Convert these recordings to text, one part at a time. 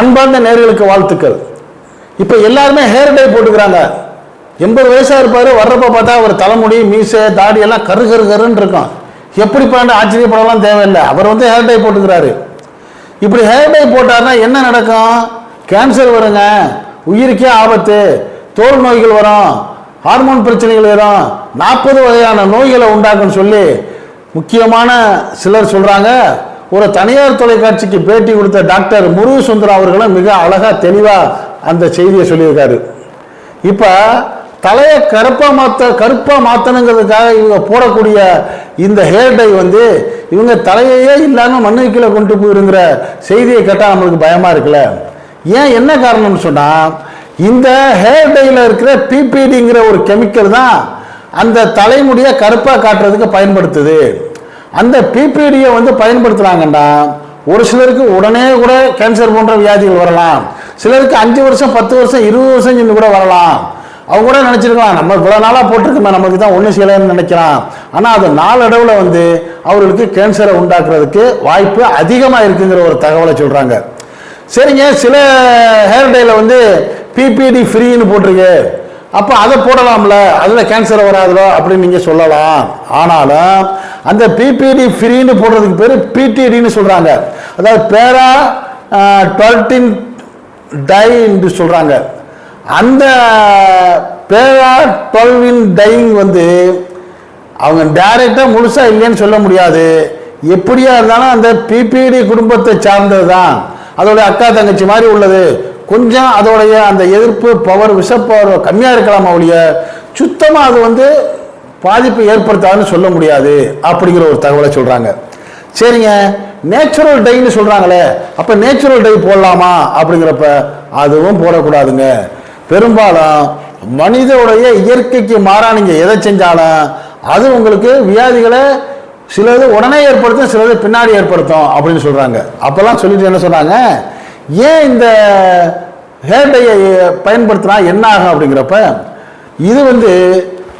அன்பார்ந்த நேர்களுக்கு வாழ்த்துக்கள். இப்போ எல்லாருமே ஹேர் டை போட்டுக்கிறாங்க. எண்பது வயசாக இருப்பார் வர்றப்ப பார்த்தா அவர் தலைமுடி மீசை தாடி எல்லாம் கரு கரு கருன்னு இருக்கும் எப்படி பண்ண ஆச்சரியப்படலாம் தேவையில்லை. அவர் வந்து ஹேர் டை போட்டுக்கிறாரு. இப்படி ஹேர் டை போட்டாருன்னா என்ன நடக்கும்? கேன்சர் வருங்க. உயிருக்கே ஆபத்து. தோல் நோய்கள் வரும். ஹார்மோன் பிரச்சனைகள் வரும். நாற்பது வகையான நோய்களை உண்டாக்குன்னு சொல்லி முக்கியமான சிலர் சொல்கிறாங்க ஒரு தனியார் தொலைக்காட்சிக்கு பேட்டி கொடுத்த டாக்டர் முருகு சுந்தரம் அவர்களும் மிக அழகாக தெளிவாக அந்த செய்தியை சொல்லியிருக்காரு. இப்போ தலையை கருப்பாக மாத்த கருப்பாக மாற்றணுங்கிறதுக்காக இவங்க போடக்கூடிய இந்த ஹேர் டை வந்து இவங்க தலையையே இல்லாமல் மண்ணு கீழே கொண்டு போயிருங்கிற செய்தியை கேட்டால் நம்மளுக்கு பயமாக இருக்குல்ல? ஏன் என்ன காரணம்னு சொன்னால் இந்த ஹேர் டையில் இருக்கிற பிபிடிங்கிற ஒரு கெமிக்கல் தான் அந்த தலைமுடியை கருப்பாக காட்டுறதுக்கு பயன்படுத்துது. அந்த பிபிடியை வந்து பயன்படுத்துறாங்கன்னா ஒரு சிலருக்கு உடனே கூட கேன்சர் போன்ற வியாதிகள் வரலாம். சிலருக்கு அஞ்சு வருஷம் பத்து வருஷம் இருபது வருஷம் சென்று கூட வரலாம். அவங்க கூட நினைச்சிருக்கலாம் நம்ம இவ்வளோ நாளாக போட்டிருக்கோமே நமக்கு தான் ஒன்றும் செய்யலைன்னு நினைக்கலாம் ஆனால் அது நாளடைவில் வந்து அவர்களுக்கு கேன்சரை உண்டாக்குறதுக்கு வாய்ப்பு அதிகமாக இருக்குங்கிற ஒரு தகவலை சொல்கிறாங்க சரிங்க சில ஹேர் டேயில் வந்து பிபிடி ஃப்ரீன்னு போட்டிருக்கு. அப்போ அதை போடலாம்ல அதில் கேன்சர் வராதுல அப்படின்னு நீங்கள் சொல்லலாம். ஆனாலும் அந்த பிபிடி ஃப்ரீன்னு போடுறதுக்கு பேர் பிடிடின்னு சொல்கிறாங்க அதாவது பேரா டுவெல்டின் டை என்று சொல்கிறாங்க அந்த பேரா டுவெல்வின் டைங் வந்து அவங்க டைரெக்டாக முழுசாக இல்லைன்னு சொல்ல முடியாது. எப்படியா இருந்தாலும் அந்த பிபிடி குடும்பத்தை சார்ந்தது தான் அதோடைய அக்கா தங்கச்சி மாதிரி உள்ளது. கொஞ்சம் அதோடைய அந்த எதிர்ப்பு பவர் விஷ பவர் கம்மியாக இருக்கலாம் ஒழிய சுத்தமாக அது வந்து பாதிப்பு ஏற்படுத்தாதுன்னு சொல்ல முடியாது அப்படிங்கிற ஒரு தகவலை சொல்கிறாங்க சரிங்க. நேச்சுரல் டைன்னு சொல்கிறாங்களே அப்போ நேச்சுரல் டை போடலாமா அப்படிங்கிறப்ப அதுவும் போடக்கூடாதுங்க. பெரும்பாலும் மனிதனுடைய இயற்கைக்கு மாறா நீங்கள் எதை செஞ்சாலும் அது உங்களுக்கு வியாதிகளை சிலது உடனே ஏற்படுத்தும் சிலது பின்னாடி ஏற்படுத்தும் அப்படின்னு சொல்கிறாங்க அப்போல்லாம் சொல்லிட்டு என்ன சொன்னாங்க? ஏன் இந்த ஹேர் டையை பயன்படுத்தினா என்ன ஆகும் அப்படிங்கிறப்ப இது வந்து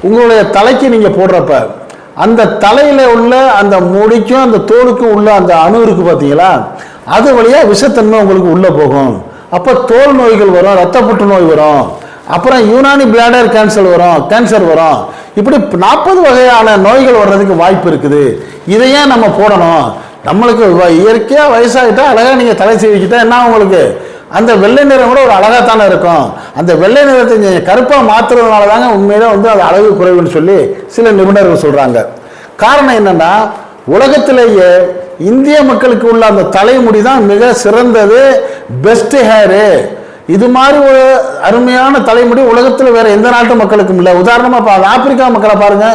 உங்களுடைய தலைக்கு நீங்கள் போடுறப்ப அந்த தலையில் உள்ள அந்த முடிக்கும் அந்த தோலுக்கும் உள்ள அந்த அணு இருக்கு பார்த்தீங்களா அது வழியா விஷத்தன்மை உங்களுக்கு உள்ளே போகும். அப்போ தோல் நோய்கள் வரும் ரத்த புற்றுநோய் வரும். அப்புறம் யூனானி பிளாடர் கேன்சர் வரும் கேன்சர் வரும். இப்படி நாற்பது வகையான நோய்கள் வர்றதுக்கு வாய்ப்பு இருக்குது. இதை ஏன் நம்ம போடணும். நம்மளுக்கு வ- வயசாகிட்டா அழகாக நீங்கள் தலை செய்விக்கிட்டா என்ன உங்களுக்கு? அந்த வெள்ளை நிறம் கூட ஒரு அழகாக தானே இருக்கும். அந்த வெள்ளை நிறத்தை கருப்பாக மாற்றுறதுனால மாத்துறதுனால தாங்க உண்மையில வந்து அது அழகு குறைவுன்னு சொல்லி சில நிபுணர்கள் சொல்றாங்க. காரணம் என்னன்னா உலகத்திலேயே இந்திய மக்களுக்கு உள்ள அந்த தலைமுடி தான் மிக சிறந்தது பெஸ்ட் ஹேரு இது மாதிரி ஒரு அருமையான தலைமுடி உலகத்தில் வேற எந்த நாட்டு மக்களுக்கும் இல்லை. உதாரணமாக பா ஆப்பிரிக்கா மக்களை பாருங்க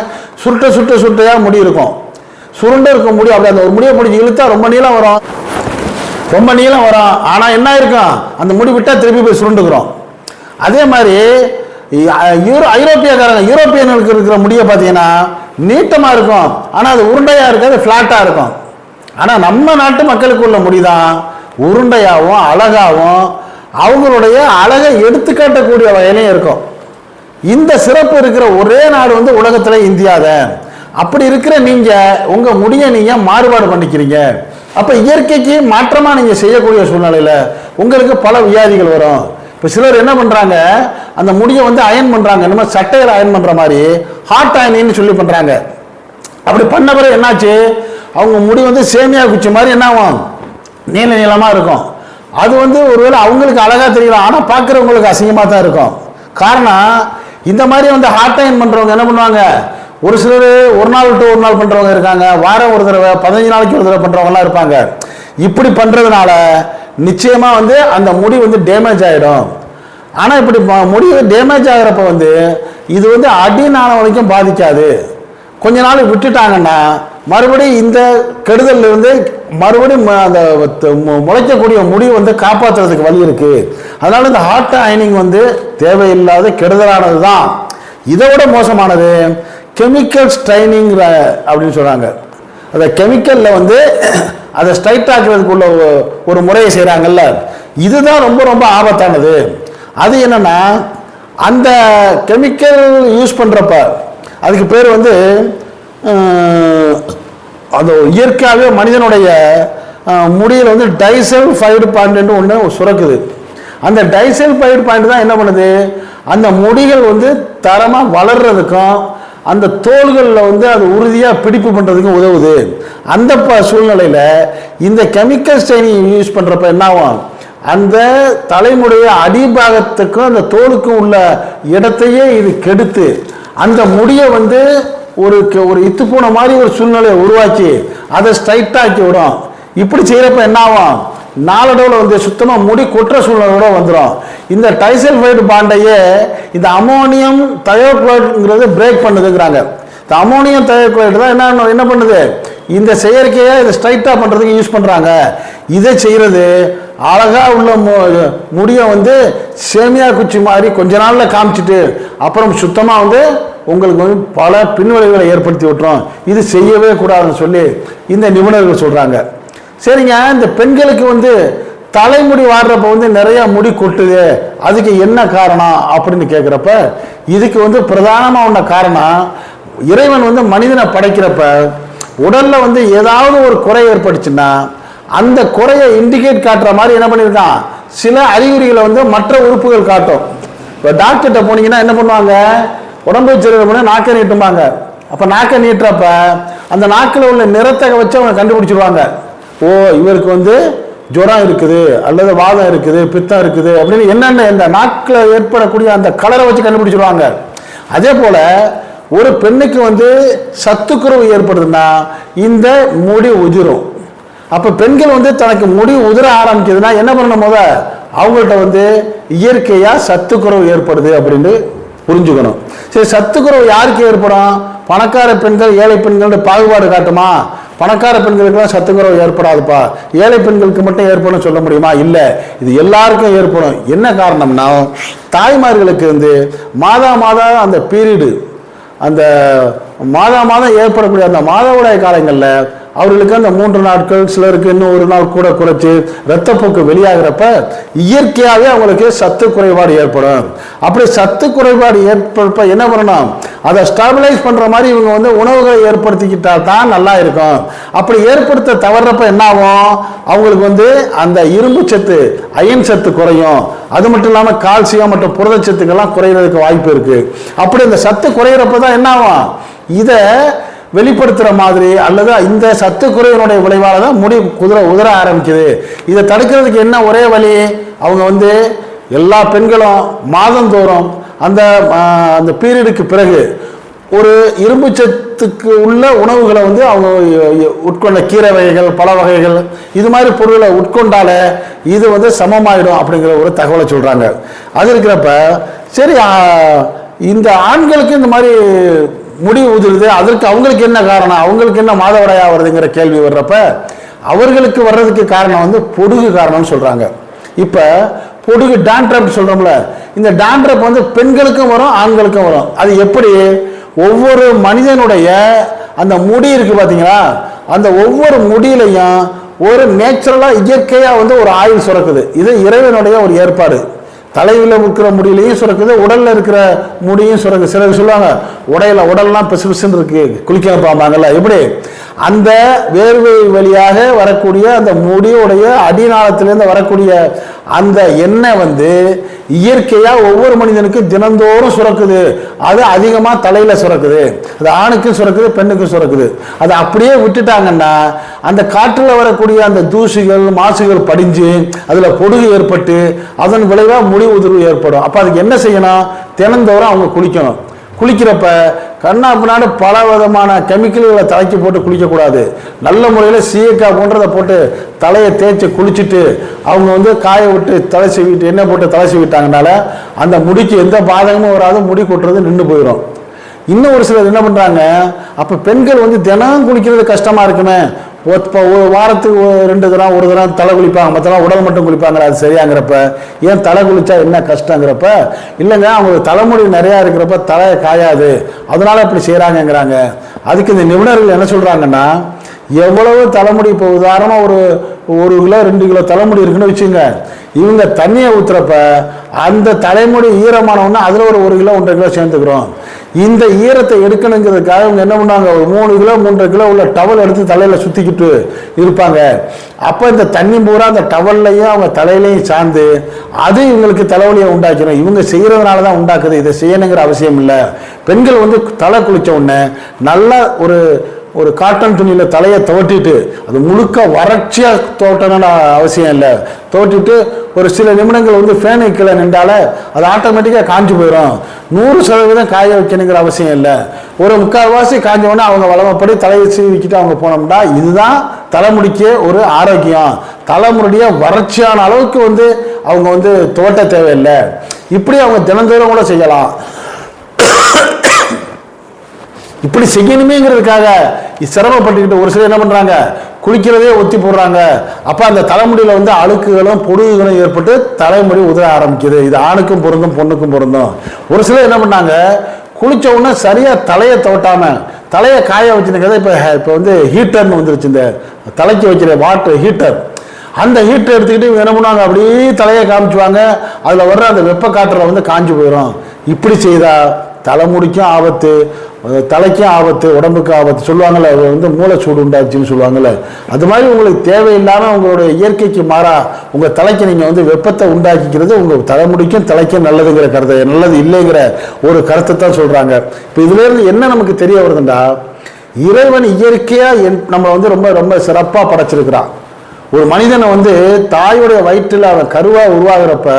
சுருட்ட சுருட்ட சுருட்டையாக முடி இருக்கும். சுருண்டு இருக்க முடி அப்படி அந்த ஒரு முடியை பிடிச்சி இழுத்தா ரொம்ப நீளம் வரும். ரொம்ப நீளம் வரும். ஆனால் என்ன இருக்கும் அந்த முடி விட்டால் திருப்பி போய் சுருண்டுக்கிறோம். அதே மாதிரி யூரோ ஐரோப்பியக்காரங்க யூரோப்பியனுக்கு இருக்கிற முடியை பார்த்தீங்கன்னா நீட்டமாக இருக்கும். ஆனால் அது உருண்டையாக இருக்காது ஃப்ளாட்டாக இருக்கும். ஆனால் நம்ம நாட்டு மக்களுக்கு உள்ள முடி தான் உருண்டையாகவும் அழகாகவும் அவங்களுடைய அழகை எடுத்துக்காட்டக்கூடிய வகையிலையும் இருக்கும். இந்த சிறப்பு இருக்கிற ஒரே நாடு வந்து உலகத்தில் இந்தியா தான் அப்படி இருக்கிற நீங்கள் உங்கள் முடியை நீங்கள் மாறுபாடு பண்ணிக்கிறீங்க. அப்போ இயற்கைக்கு மாற்றமாக நீங்கள் செய்யக்கூடிய சூழ்நிலையில் உங்களுக்கு பல வியாதிகள் வரும். இப்போ சிலர் என்ன பண்ணுறாங்க அந்த முடியை வந்து அயன் பண்ணுறாங்க நம்ம சட்டையில் அயன் பண்ணுற மாதிரி ஹாட் அயனின்னு சொல்லி பண்ணுறாங்க அப்படி பண்ண பிறகு என்னாச்சு? அவங்க முடி வந்து சேமியா குச்சி மாதிரி என்ன ஆகும்? நீள நீளமாக இருக்கும். அது வந்து ஒருவேளை அவங்களுக்கு அழகாக தெரியலாம். ஆனால் பார்க்குறவங்களுக்கு அசிங்கமாக தான் இருக்கும். காரணம் இந்த மாதிரி வந்து ஹார்ட் அயன் பண்ணுறவங்க என்ன பண்ணுவாங்க? ஒரு சிலர் ஒரு நாள் விட்டு ஒரு நாள் பண்ணுறவங்க இருக்காங்க. வாரம் ஒரு தடவை பதினஞ்சு நாளைக்கு ஒரு தடவை பண்ணுறவங்கலாம் இருப்பாங்க. இப்படி பண்ணுறதுனால நிச்சயமா வந்து அந்த முடி வந்து டேமேஜ் ஆயிடும். ஆனா இப்படி முடி டேமேஜ் ஆகிறப்ப வந்து இது வந்து அடிநாள வரைக்கும் பாதிக்காது. கொஞ்ச நாள் விட்டுட்டாங்கன்னா மறுபடியும் இந்த கெடுதல்ல இருந்து மறுபடியும் ம- அந்த மு- முளைக்கக்கூடிய முடி வந்து காப்பாற்றுறதுக்கு வழி இருக்கு. அதனால இந்த ஹார்ட் அயனிங் வந்து தேவையில்லாத கெடுதலானது தான் இதை விட மோசமானது கெமிக்கல் ஸ்ட்ரைனிங் அப்படின்னு சொல்றாங்க. அந்த கெமிக்கல்ல வந்து அதை ஸ்ட்ரைட் ஆக்குறதுக்கு உள்ள ஒரு முறையை செய்கிறாங்கல்ல இதுதான் ரொம்ப ரொம்ப ஆபத்தானது. அது என்னன்னா அந்த கெமிக்கல் யூஸ் பண்ணுறப்ப அதுக்கு பேர் வந்து அது அந்த இயற்கையாகவே மனிதனுடைய முடியில் வந்து டைசல் ஃபைடு பாயிண்ட்னு ஒன்று சுரக்குது. அந்த டைசல் ஃபைடு பாயிண்ட் தான் என்ன பண்ணுது? அந்த முடிகள் வந்து தரமாக வளர்றதுக்கும் அந்த தோள்களில் வந்து அது உறுதியாக பிடிப்பு பண்ணுறதுக்கு உதவுது. அந்த ப சூழ்நிலையில் இந்த கெமிக்கல் ஸ்டைனிங் யூஸ் பண்ணுறப்ப என்ன ஆகும் அந்த தலைமுடைய அடிபாகத்துக்கும் அந்த தோலுக்கும் உள்ள இடத்தையே இது கெடுத்து அந்த முடியை வந்து ஒரு ஒரு இத்து போன மாதிரி ஒரு சூழ்நிலையை உருவாக்கி அதை ஸ்ட்ரைட்டாக்கி விடும். இப்படி செய்கிறப்ப என்ன ஆகும் நாளடைவில் வந்து சுத்தமாக முடி கொற்ற சூழ்நிலையோட வந்துடும் இந்த டைசல்ஃபைடு பாண்டையே இந்த அமோனியம் தயோக்ளோரைடுங்கிறது பிரேக் பண்ணுதுங்கிறாங்க. இந்த அமோனியம் தயோக்ளோரைடு தான் என்ன என்ன பண்ணுது? இந்த செயற்கையை இதை ஸ்ட்ரைட்டாக பண்ணுறதுக்கு யூஸ் பண்ணுறாங்க இதை செய்கிறது அழகாக உள்ள மு- முடியை வந்து சேமியா குச்சி மாதிரி கொஞ்ச நாளில் காமிச்சிட்டு அப்புறம் சுத்தமாக வந்து உங்களுக்கு வந்து பல பின்விளைவுகளை ஏற்படுத்தி விட்டுரும். இது செய்யவே கூடாதுன்னு சொல்லி இந்த நிபுணர்கள் சொல்கிறாங்க சரிங்க இந்த பெண்களுக்கு வந்து தலைமுடி வாடுறப்ப வந்து நிறைய முடி கொட்டுது அதுக்கு என்ன காரணம் அப்படின்னு கேட்குறப்ப இதுக்கு வந்து பிரதானமாக உள்ள காரணம் இறைவன் வந்து மனிதனை படைக்கிறப்ப உடலில் வந்து ஏதாவது ஒரு குறை ஏற்பட்டுச்சுன்னா அந்த குறையை இண்டிகேட் காட்டுற மாதிரி என்ன பண்ணியிருக்கான்? சில அறிகுறிகளை வந்து மற்ற உறுப்புகள் காட்டும். இப்போ டாக்டர்கிட்ட போனீங்கன்னா என்ன பண்ணுவாங்க? உடம்பு வச்சிருக்கிற பண்ண நாக்கை நீட்டும்பாங்க. அப்போ நாக்கை நீட்டுறப்ப அந்த நாக்கில் உள்ள நிறத்தை வச்சு அவங்க கண்டுபிடிச்சிருவாங்க. ஓ இவருக்கு வந்து ஜுரம் இருக்குது அல்லது வாதம் இருக்குது பித்தம் இருக்குது அப்படின்னு என்னென்ன இந்த நாக்கில் ஏற்படக்கூடிய அந்த கலரை வச்சு கண்டுபிடிச்சிருவாங்க. அதே போல் ஒரு பெண்ணுக்கு வந்து சத்துக்குறவு ஏற்படுதுன்னா இந்த முடி உதிரும். அப்போ பெண்கள் வந்து தனக்கு முடி உதிர ஆரம்பிக்குதுன்னா என்ன பண்ணணும் முத? அவங்கள்ட்ட வந்து இயற்கையாக சத்துக்குறவு ஏற்படுது அப்படின்னு புரிஞ்சுக்கணும். சரி சத்துக்குறவு யாருக்கு ஏற்படும்? பணக்கார பெண்கள் ஏழை பெண்கள் பாகுபாடு காட்டுமா? பணக்கார பெண்களுக்கெல்லாம் சத்துக்குறவு ஏற்படாதுப்பா. ஏழை பெண்களுக்கு மட்டும் ஏற்படும் சொல்ல முடியுமா? இல்லை. இது எல்லாருக்கும் ஏற்படும். என்ன காரணம்னா தாய்மார்களுக்கு வந்து மாதா மாதா அந்த பீரியடு அந்த மாதா மாதம் ஏற்படக்கூடிய அந்த மாதவிடாய் காலங்களில் அவர்களுக்கு அந்த மூன்று நாட்கள் சிலருக்கு இன்னும் ஒரு நாள் கூட குறைச்சி ரத்தப்போக்கு வெளியாகிறப்ப இயற்கையாகவே அவங்களுக்கு சத்து குறைபாடு ஏற்படும். அப்படி சத்து குறைபாடு ஏற்படுறப்ப என்ன பண்ணணும்? அதை ஸ்டாபிலைஸ் பண்ணுற மாதிரி இவங்க வந்து உணவுகளை ஏற்படுத்திக்கிட்டால் தான் நல்லா இருக்கும். அப்படி ஏற்படுத்த தவறுறப்ப என்ன ஆகும் அவங்களுக்கு வந்து அந்த இரும்பு சத்து அயன் சத்து குறையும். அது மட்டும் இல்லாமல் கால்சியம் மற்றும் புரதச்சத்துக்கெல்லாம் குறையிறதுக்கு வாய்ப்பு இருக்குது அப்படி இந்த சத்து குறையிறப்ப தான் என்ன ஆகும் இதை வெளிப்படுத்துகிற மாதிரி அல்லது இந்த சத்து குறைவினுடைய விளைவால் தான் முடி குதிர உதர ஆரம்பிக்குது. இதை தடுக்கிறதுக்கு என்ன ஒரே வழி? அவங்க வந்து எல்லா பெண்களும் மாதந்தோறும் அந்த அந்த பீரியடுக்கு பிறகு ஒரு இரும்பு சத்துக்கு உள்ள உணவுகளை வந்து அவங்க உட்கொண்ட கீரை வகைகள் பல வகைகள் இது மாதிரி பொருள்களை உட்கொண்டாலே இது வந்து சமமாயிடும் அப்படிங்கிற ஒரு தகவலை சொல்கிறாங்க அது இருக்கிறப்ப சரி இந்த ஆண்களுக்கு இந்த மாதிரி முடி உதிருது அதற்கு அவங்களுக்கு என்ன காரணம் அவங்களுக்கு என்ன மாதவிடாயா வருதுங்கிற கேள்வி வர்றப்ப அவர்களுக்கு வர்றதுக்கு காரணம் வந்து பொடுகு காரணம்னு சொல்றாங்க. இப்ப பொடுகு டான்ட்ரப் சொல்றோம்ல இந்த டான்ட்ரப் வந்து பெண்களுக்கும் வரும் ஆண்களுக்கும் வரும். அது எப்படி? ஒவ்வொரு மனிதனுடைய அந்த முடி இருக்கு பாத்தீங்களா? அந்த ஒவ்வொரு முடியிலையும் ஒரு நேச்சுரலா இயற்கையா வந்து ஒரு ஆயுள் சுரக்குது. இது இறைவனுடைய ஒரு ஏற்பாடு. தலையில் இருக்கிற முடியிலையும் சுரக்குது உடலில் இருக்கிற முடியும் சுரக்குது. சிலர் சொல்லுவாங்க உடையில உடல்லாம் பிசு பிசுன்னு இருக்கு குளிக்க பாம்பாங்கல்ல எப்படி? அந்த வேர்வை வழியாக வரக்கூடிய அந்த முடியுடைய அடிநாளத்திலேருந்து வரக்கூடிய அந்த எண்ணெய் வந்து இயற்கையா ஒவ்வொரு மனிதனுக்கும் தினந்தோறும் சுரக்குது. அது அதிகமா தலையில சுரக்குது. அது ஆணுக்கும் சுரக்குது பெண்ணுக்கும் சுரக்குது. அதை அப்படியே விட்டுட்டாங்கன்னா அந்த காற்றுல வரக்கூடிய அந்த தூசிகள் மாசுகள் படிஞ்சு அதுல பொடுகு ஏற்பட்டு அதன் விளைவா முடி உதிர்வு ஏற்படும். அப்ப அதுக்கு என்ன செய்யணும்? தினந்தோறும் அவங்க குளிக்கணும். குளிக்கிறப்ப கண்ணா பின்னாடி பல விதமான கெமிக்கல்களை தலைக்கு போட்டு குளிக்கக்கூடாது. நல்ல முறையில் சீயக்காய் போன்றதை போட்டு தலையை தேய்ச்சி குளிச்சுட்டு அவங்க வந்து காய விட்டு தலை சீவிட்டு எண்ணெய் போட்டு தலை சீவிட்டாங்கனால அந்த முடிக்கு எந்த பாதகமும் வராது முடி கொட்டுறது நின்று போயிடும் இன்னும் ஒரு சிலர் என்ன பண்ணுறாங்க அப்போ பெண்கள் வந்து தினம் குளிக்கிறது கஷ்டமாக இருக்குமே இப்போ ஒரு வாரத்துக்கு ரெண்டு தரம் ஒரு தரம் தலை குளிப்பாங்க. மற்றலாம் உடல் மட்டும் குளிப்பாங்க அது சரியாங்கிறப்ப. ஏன் தலை குளிச்சா என்ன கஷ்டங்கிறப்ப? இல்லைங்க அவங்களுக்கு தலைமுடி நிறையா இருக்கிறப்ப தலை காயாது. அதனால இப்படி செய்கிறாங்கங்கிறாங்க அதுக்கு இந்த நிபுணர்கள் என்ன சொல்கிறாங்கன்னா எவ்வளவு தலைமுடி இப்போ உதாரணமாக ஒரு ஒரு கிலோ ரெண்டு கிலோ தலைமுடி இருக்குன்னு வச்சுங்க. இவங்க தண்ணியை ஊற்றுறப்ப அந்த தலைமுடி ஈரமானவுடனே அதில் ஒரு ஒரு கிலோ ஒன்றரை கிலோ சேர்ந்துக்கிறோம். இந்த ஈரத்தை எடுக்கணுங்கிறதுக்காக இவங்க என்ன பண்ணாங்க? ஒரு மூணு கிலோ மூன்றரை கிலோ உள்ள டவல் எடுத்து தலையில சுத்திக்கிட்டு இருப்பாங்க. அப்ப இந்த தண்ணி பூரா அந்த டவல்லையும் அவங்க தலையிலையும் சார்ந்து அது இவங்களுக்கு தலைவலியை உண்டாக்கிடும் இவங்க செய்யறதுனால தான் உண்டாக்குது. இதை செய்யணுங்கிற அவசியம் இல்லை. பெண்கள் வந்து தலை குளிச்ச உடனே நல்லா ஒரு ஒரு காட்டன் துணியில் தலையை துவட்டிட்டு அது முழுக்க வறட்சியாக துவட்டணும்னு அவசியம் இல்லை. துவட்டிட்டு ஒரு சில நிமிடங்கள் வந்து ஃபேனை கீழே நின்றாலே அது ஆட்டோமேட்டிக்காக காஞ்சு போயிடும். நூறு சதவீதம் காய வைக்கணுங்கிற அவசியம் இல்லை. ஒரு முக்கால்வாசி காஞ்சவொடனே அவங்க வளமப்படி தலையை சீவிக்கிட்டு அவங்க போனோம்னா இதுதான் தலைமுடிக்கு ஒரு ஆரோக்கியம். தலைமுடிய வறட்சியான அளவுக்கு வந்து அவங்க வந்து தோட்ட தேவையில்லை. இப்படி அவங்க தினந்தோறும் கூட செய்யலாம். இப்படி செய்யணுமேங்கிறதுக்காக சிரமப்பட்டுக்கிட்டு ஒரு சிலர் என்ன பண்றாங்க? குளிக்கிறதே ஒத்தி போடுறாங்க. அப்ப அந்த தலைமுடியில வந்து அழுக்குகளும் பொடுகுகளும் ஏற்பட்டு தலைமுடி உதர ஆரம்பிக்குது. இது ஆணுக்கும் பொருந்தும் பொண்ணுக்கும் பொருந்தும். ஒரு சிலர் என்ன பண்ணாங்க? குளிச்ச உடனே சரியா தலையை தவட்டாம தலையை காய வச்சுருக்கிறது இப்போ இப்போ வந்து ஹீட்டர்னு வந்துருச்சு இந்த தலைக்கு வைக்கிற வாட்டர் ஹீட்டர் அந்த ஹீட்டர் எடுத்துக்கிட்டு இவங்க என்ன பண்ணுவாங்க? அப்படியே தலையை காமிச்சுவாங்க. அதில் வர்ற அந்த வெப்ப காற்றில் வந்து காஞ்சு போயிடும் இப்படி செய்தா தலைமுடிக்கும் ஆபத்து தலைக்கும் ஆபத்து உடம்புக்கு ஆபத்து சொல்லுவாங்கள்ல அது வந்து மூளைச்சூடு உண்டாச்சுன்னு சொல்லுவாங்கள்ல அது மாதிரி உங்களுக்கு தேவையில்லாமல் உங்களுடைய இயற்கைக்கு மாறா உங்கள் தலைக்கு நீங்கள் வந்து வெப்பத்தை உண்டாக்கிக்கிறது உங்கள் தலைமுடிக்கும் தலைக்கும் நல்லதுங்கிற கருத்தை நல்லது இல்லைங்கிற ஒரு கருத்தை தான் சொல்கிறாங்க இப்போ இதுலேருந்து என்ன நமக்கு தெரிய வருதுண்டா இறைவன் இயற்கையாக என் நம்ம வந்து ரொம்ப ரொம்ப சிறப்பாக படைச்சிருக்கிறான். ஒரு மனிதனை வந்து தாயுடைய வயிற்றில் அவன் கருவாக உருவாகிறப்ப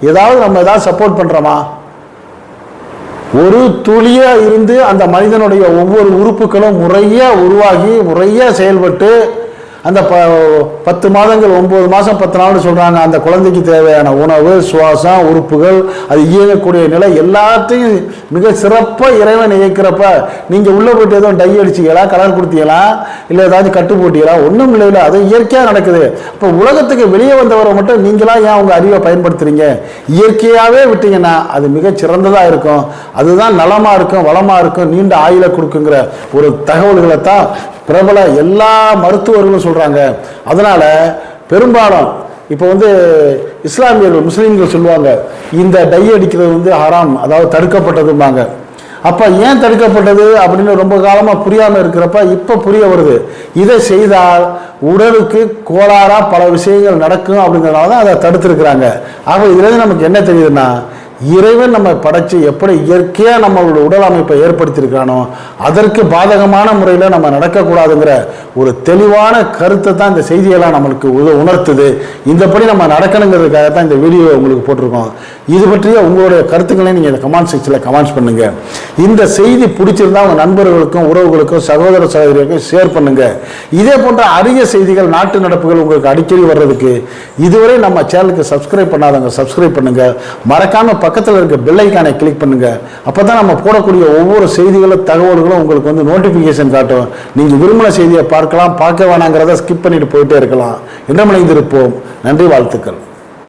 ஏதாவது நம்ம ஏதாவது சப்போர்ட் பண்ணுறோமா ஒரு துளியா இருந்து அந்த மனிதனுடைய ஒவ்வொரு உறுப்புகளும் முறையா உருவாகி முறையா செயல்பட்டு அந்த ப பத்து மாதங்கள் ஒம்பது மாதம் பத்து நாள்னு சொல்கிறாங்க அந்த குழந்தைக்கு தேவையான உணவு சுவாசம் உறுப்புகள் அது இயங்கக்கூடிய நிலை எல்லாத்தையும் மிக சிறப்பாக இறைவன் இயக்கிறப்ப நீங்கள் உள்ளே போயிட்டு எதுவும் டை அடிச்சிக்கலாம் கலர் கொடுத்தீங்களா இல்லை ஏதாச்சும் கட்டு போட்டீங்களா ஒன்றும் இல்லை அது இயற்கையாக நடக்குது. இப்போ உலகத்துக்கு வெளியே வந்தவரை மட்டும் நீங்களாம் ஏன் உங்கள் அறிவை பயன்படுத்துறீங்க? இயற்கையாகவே விட்டீங்கன்னா அது மிகச் சிறந்ததாக இருக்கும். அதுதான் நலமாக இருக்கும் வளமாக இருக்கும் நீண்ட ஆயுளை கொடுக்குங்கிற ஒரு தகவல்களை தான் பிரபல எல்லா மருத்துவர்களும் சொல்கிறாங்க அதனால் பெரும்பாலும் இப்போ வந்து இஸ்லாமியர்கள் முஸ்லீம்கள் சொல்லுவாங்க இந்த டை அடிக்கிறது வந்து ஹராம் அதாவது தடுக்கப்பட்டதும்பாங்க. அப்போ ஏன் தடுக்கப்பட்டது அப்படின்னு ரொம்ப காலமாக புரியாமல் இருக்கிறப்ப இப்போ புரிய வருது. இதை செய்தால் உடலுக்கு கோளாறாக பல விஷயங்கள் நடக்கும் அப்படிங்கிறனால தான் அதை தடுத்துருக்குறாங்க. ஆக இதுலேருந்து நமக்கு என்ன தெரியுதுன்னா இறைவன் நம்ம படைச்சு எப்படி இயற்கையாக நம்மளோட உடல் அமைப்பை ஏற்படுத்தியிருக்கானோ அதற்கு பாதகமான முறையில் நம்ம நடக்கக்கூடாதுங்கிற ஒரு தெளிவான கருத்தை தான் இந்த செய்தியெல்லாம் நம்மளுக்கு உத உணர்த்துது. இந்தபடி நம்ம நடக்கணுங்கிறதுக்காக தான் இந்த வீடியோ உங்களுக்கு போட்டிருக்கோம். இது பற்றிய உங்களுடைய கருத்துக்களை நீங்கள் இந்த கமெண்ட் செக்ஷனில் கமெண்ட்ஸ் பண்ணுங்க. இந்த செய்தி பிடிச்சிருந்தா உங்கள் நண்பர்களுக்கும் உறவுகளுக்கும் சகோதர சகோதரிகளுக்கும் ஷேர் பண்ணுங்க. இதே போன்ற அரிய செய்திகள் நாட்டு நடப்புகள் உங்களுக்கு அடிக்கடி வர்றதுக்கு இதுவரை நம்ம சேனலுக்கு சப்ஸ்கிரைப் பண்ணாதவங்க சப்ஸ்கிரைப் பண்ணுங்க. மறக்காம பக்கத்தில் இருக்க பெல் ஐக்கானை கிளிக் பண்ணுங்க. அப்பதான் நம்ம போடக்கூடிய ஒவ்வொரு செய்திகளும் தகவல்களும் உங்களுக்கு வந்து நோட்டிபிகேஷன் காட்டும். நீங்கள் விரும்பின செய்தியை பார்க்கலாம் பார்க்க வேணாங்கிறத ஸ்கிப் பண்ணிட்டு போயிட்டே இருக்கலாம். இடமடைந்திருப்போம் நன்றி வாழ்த்துக்கள்.